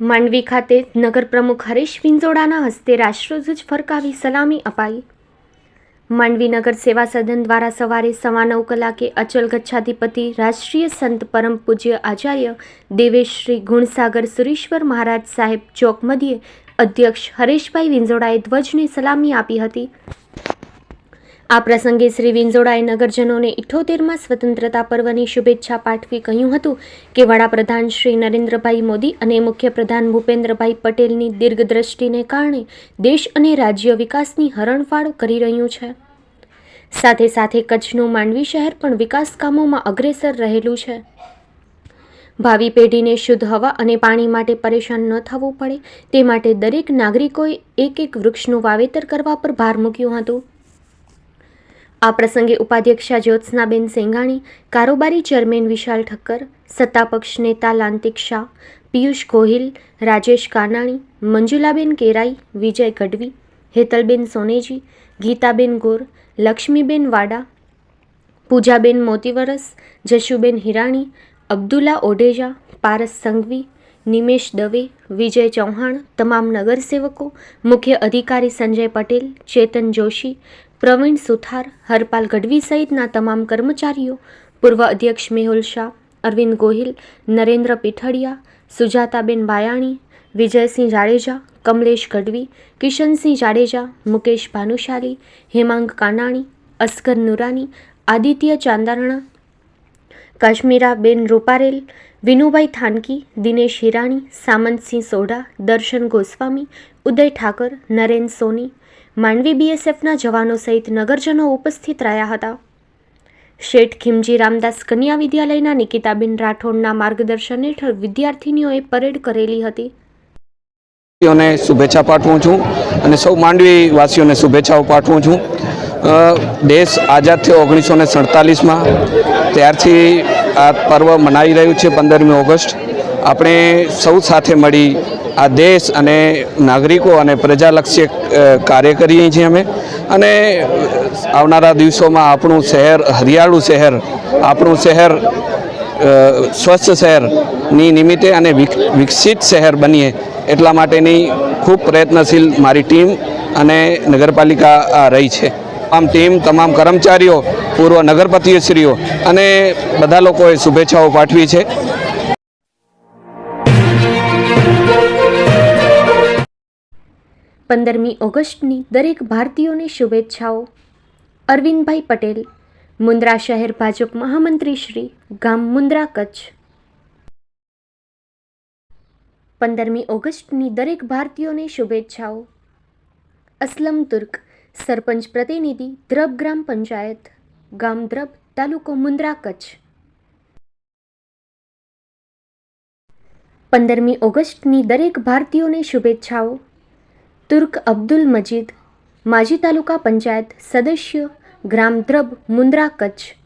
માંડવી ખાતે નગર પ્રમુખ હરીશ વિંજોડાના હસ્તે રાષ્ટ્રધ્વજ ફરકાવી સલામી અપાઈ. માંડવી નગર સેવા સદન દ્વારા સવારે સવા નવ કલાકે અચલ ગચ્છાધિપતિ, રાષ્ટ્રીય સંત પરમ પૂજ્ય આચાર્ય દેવેશ શ્રી ગુણસાગર સુરેશ્વર મહારાજ સાહેબ ચોકમદીએ અધ્યક્ષ હરેશભાઈ વિંજોડાએ ધ્વજને સલામી આપી હતી. આ પ્રસંગે શ્રી વિંઝોડાએ નગરજનોને ઇઠ્ઠોતેરમાં સ્વતંત્રતા પર્વની શુભેચ્છા પાઠવી કહ્યું હતું કે વડાપ્રધાન શ્રી નરેન્દ્રભાઈ મોદી અને મુખ્યપ્રધાન ભૂપેન્દ્રભાઈ પટેલની દીર્ઘદ્રષ્ટિને કારણે દેશ અને રાજ્ય વિકાસની હરણફાળ કરી રહ્યું છે. સાથે સાથે કચ્છનું માંડવી શહેર પણ વિકાસ કામોમાં અગ્રેસર રહેલું છે. ભાવિ પેઢીને શુદ્ધ હવા અને પાણી માટે પરેશાન ન થવું પડે તે માટે દરેક નાગરિકોએ એક એક વૃક્ષનું વાવેતર કરવા પર ભાર મૂક્યો હતો. આ પ્રસંગે ઉપાધ્યક્ષા જ્યોત્સનાબેન સેંગાણી, કારોબારી ચેરમેન વિશાલ ઠક્કર, સત્તાપક્ષ નેતા લાંતિક શાહ, પિયુષ ગોહિલ, રાજેશ કાનાણી, મંજુલાબેન કેરાઈ, વિજય ગઢવી, હેતલબેન સોનેજી, ગીતાબેન ગોર, લક્ષ્મીબેન વાડા, પૂજાબેન મોતીવરસ, જશુબેન હિરાણી, અબ્દુલ્લા ઓડેજા પારસ સંઘવી, નિમેશ દવે, વિજય ચૌહાણ, તમામ નગરસેવકો, મુખ્ય અધિકારી સંજય પટેલ, ચેતન જોશી પ્રવીણ સુથાર, હરપાલ ગઢવી સહિતના તમામ કર્મચારીઓ, પૂર્વ અધ્યક્ષ મેહુલ શાહ, અરવિંદ ગોહિલ, નરેન્દ્ર પીઠડિયા, સુજાતાબેન બાયાણી, વિજયસિંહ જાડેજા, કમલેશ ગઢવી, કિશનસિંહ જાડેજા, મુકેશ ભાનુશાલી, હેમાંગ કાનાણી, અસ્કર નુરાની, આદિત્ય ચાંદારણા, કાશ્મીરાબેન રૂપારેલ વિનુભાઈ થાનકી, દિનેશ હિરાણી સામંતસિંહ સોઢા, દર્શન ગોસ્વામી, ઉદય ઠાકર, નરેન સોની, માંડવી બીએસએફના જવાનો સહિત નગરજનો ઉપસ્થિત રહ્યા હતા. શેઠ ખીમજી રામદાસ કન્યા વિદ્યાલયના નિકિતાબેન રાઠોડના માર્ગદર્શન હેઠળ વિદ્યાર્થીનીઓએ પરેડ કરેલી હતી. અને શુભેચ્છા પાઠવું છું અને સૌ માંડવી વાસીઓને શુભેચ્છાઓ પાઠવું છું. દેશ આઝાદ થયો ઓગણીસો ને સડતાલીસમાં. ત્યારથી આ પર્વ મનાવી રહ્યું છે પંદરમી ઓગસ્ટ. આપણે સૌ સાથે મળી આ દેશ અને નાગરિકો અને પ્રજાલક્ષી કાર્ય કરીએ છીએ અમે. અને આવનારા દિવસોમાં આપણું શહેર, હરિયાળું શહેર, આપણું શહેર સ્વચ્છ શહેરની નિમિત્તે અને વિકસિત શહેર બનીએ એટલા માટેની ખૂબ પ્રયત્નશીલ મારી ટીમ અને નગરપાલિકા રહી છે. આમ ટીમ, તમામ કર્મચારીઓ, પૂર્વ નગરપતિશ્રીઓ અને બધા લોકોએ શુભેચ્છાઓ પાઠવી છે. પંદરમી ઓગસ્ટની દરેક ભારતીયોને શુભેચ્છાઓ. અરવિંદભાઈ પટેલ, મુન્દ્રા શહેર ભાજપ મહામંત્રી શ્રી, ગામ મુન્દ્રા કચ્છ. પંદરમી ઓગસ્ટની દરેક ભારતીયોને શુભેચ્છાઓ. અસલમ તુર્ક સરપંચ પ્રતિનિધિ દ્રબ ગ્રામ પંચાયત, ગામ દ્રબ તાલુકો મુન્દ્રા કચ્છ. પંદરમી ઓગસ્ટની દરેક ભારતીયોને શુભેચ્છાઓ. તુર્ક અબ્દુલ મજીદ, માજી તાલુકા પંચાયત સદસ્ય, ગ્રામ Dhrab Mundra Kutch.